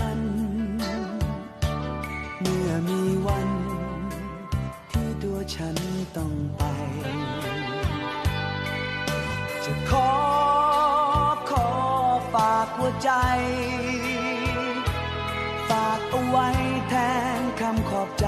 น ขอขอฝากหัวใจ ฝากเอาไว้แทนคำขอบใจ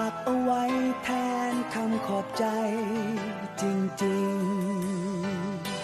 ากเอาไว้แทนคำขอบใจจริงๆ